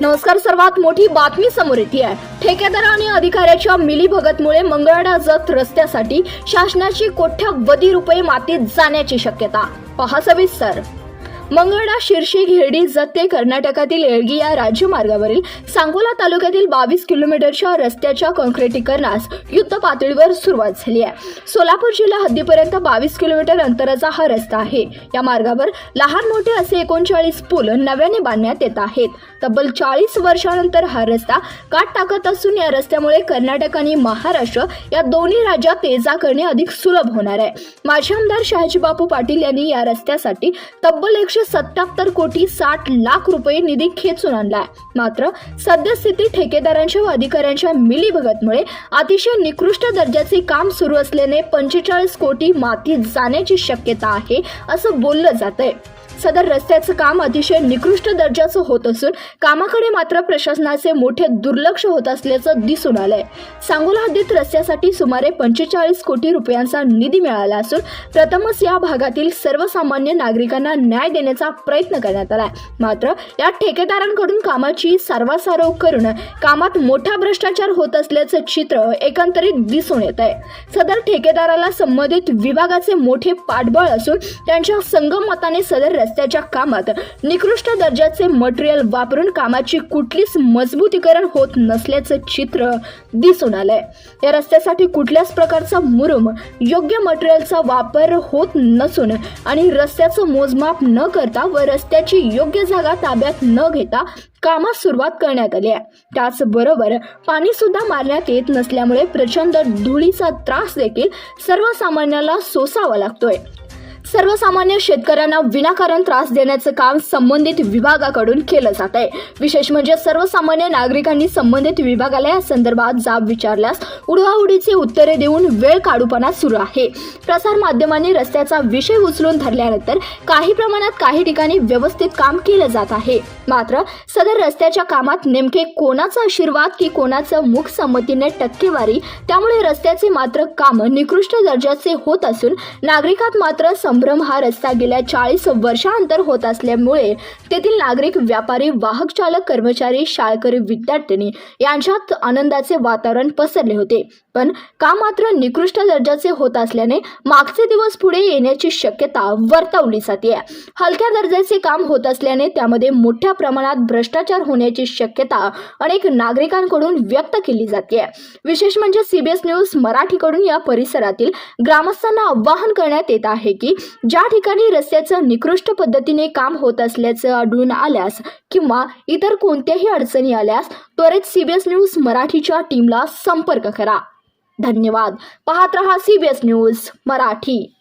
नमस्कार सर्वात मोठी बातमी समोर येते आहे. ठेकेदार आणि अधिकाऱ्याच्या मिलीभगतमुळे मंगळवाडा जत रस्त्यासाठी शासनाची कोट्यवधी रुपये मातीत जाण्याची शक्यता. पहा सविस्तर. मंगळा शिर्शी घेरडी जत ते कर्नाटकातील एळगी या राज्यमार्गावरील सांगोला तालुक्यातील बावीस किलोमीटरच्या रस्त्याच्या कॉन्क्रिटीकरणास युद्ध पातळीवर सुरुवात झाली आहे. सोलापूर जिल्हा हद्दीपर्यंत बावीस किलोमीटर अंतराचा हा रस्ता आहे. या मार्गावर लहान मोठे असे एकोणचाळीस पूल नव्याने बांधण्यात येत आहेत. तब्बल चाळीस वर्षानंतर हा रस्ता काट टाकत असून या रस्त्यामुळे कर्नाटक आणि महाराष्ट्र या दोन्ही राज्यात ये जा करणे अधिक सुलभ होणार आहे. माजी आमदार शहाजीबापू पाटील यांनी या रस्त्यासाठी तब्बल एकशे सत्याहत्तर कोटी साठ लाख रुपये निधी खेचून आणलाय. मात्र सद्यस्थिती ठेकेदारांच्या व अधिकाऱ्यांच्या मिलीभगतमुळे अतिशय निकृष्ट दर्जाचे काम सुरू असल्याने पंचेचाळीस कोटी मातीत जाण्याची शक्यता आहे असं बोललं जात आहे सदर रस्त्याचं काम अतिशय निकृष्ट दर्जाचं होत असून कामाकडे मात्र प्रशासनाचे मोठे दुर्लक्ष होत असल्याचं दिसून आलंय. सांगोला हद्दीत रस्त्यासाठी सुमारे पंचेचाळीस कोटी रुपयांचा निधी मिळाला असून प्रथमच या भागातील सर्वसामान्य नागरिकांना न्याय देण्याचा प्रयत्न करण्यात आलाय. मात्र या ठेकेदारांकडून कामाची सारवासारव करून कामात मोठा भ्रष्टाचार होत असल्याचं चित्र एकंदरीत दिसून येत आहे सदर ठेकेदाराला संबंधित विभागाचे मोठे पाठबळ असून त्यांच्या संगमताने सदर रस्त्याच्या कामात निकृष्ट दर्जाचे मटेरियल वापरून कामाची कुठलीच मजबूतीकरण होत नसल्याचं चित्र दिसून आलंय. या रस्त्यासाठी कुठल्याच प्रकारचा मुरुम योग्य मटेरियलचा वापर होत नसून आणि रस्त्याचं मोजमाप न करता व रस्त्याची योग्य जागा ताब्यात न घेता कामास सुरुवात करण्यात आली आहे. त्याचबरोबर पाणी सुद्धा मारण्यात येत नसल्यामुळे प्रचंड धुळीचा त्रास देखील सर्वसामान्याला सोसावा लागतोय. सर्वसामान्य शेतकऱ्यांना विनाकारण त्रास देण्याचं काम संबंधित विभागाकडून केलं जात आहे. विशेष म्हणजे सर्वसामान्य नागरिकांनी संबंधित विभागाला या संदर्भात जाब विचारल्यास उडवाउडीचे उत्तरे देऊन वेळ काढूपणा सुरू आहे. प्रसार माध्यमांनी रस्त्याचा विषय उचलून धरल्यानंतर काही प्रमाणात काही ठिकाणी व्यवस्थित काम केलं जात आहे. मात्र सदर रस्त्याच्या कामात नेमके कोणाचा आशीर्वाद की कोणाचं मुख संमतीने टक्केवारी त्यामुळे रस्त्याचे मात्र काम निकृष्ट दर्जाचे होत असून नागरिकात मात्र संभ्रम हा रस्ता गेल्या चाळीस वर्षांतर होत असल्यामुळे तेथील नागरिक व्यापारी वाहक चालक कर्मचारी शाळकरी विद्यार्थिनी यांच्यात आनंदाचे वातावरण पसरले होते. पण काम मात्र निकृष्ट दर्जाचे होत असल्याने मागचे दिवस पुढे येण्याची शक्यता वर्तवली जाते हलक्या दर्जाचे काम होत असल्याने त्यामध्ये मोठ्या प्रमाणात भ्रष्टाचार होण्याची शक्यता अनेक नागरिकांकडून व्यक्त केली जाते विशेष म्हणजे सीबीएस न्यूज मराठीकडून या परिसरातील ग्रामस्थांना आवाहन करण्यात येत आहे की ज्या ठिकाणी रस्त्याचं निकृष्ट पद्धतीने काम होत असल्याचं आढळून आल्यास किंवा इतर कोणत्याही अडचणी आल्यास त्वरित सीबीएस न्यूज मराठीच्या टीमला संपर्क करा. धन्यवाद. पाहत रहा सीबीएस न्यूज मराठी.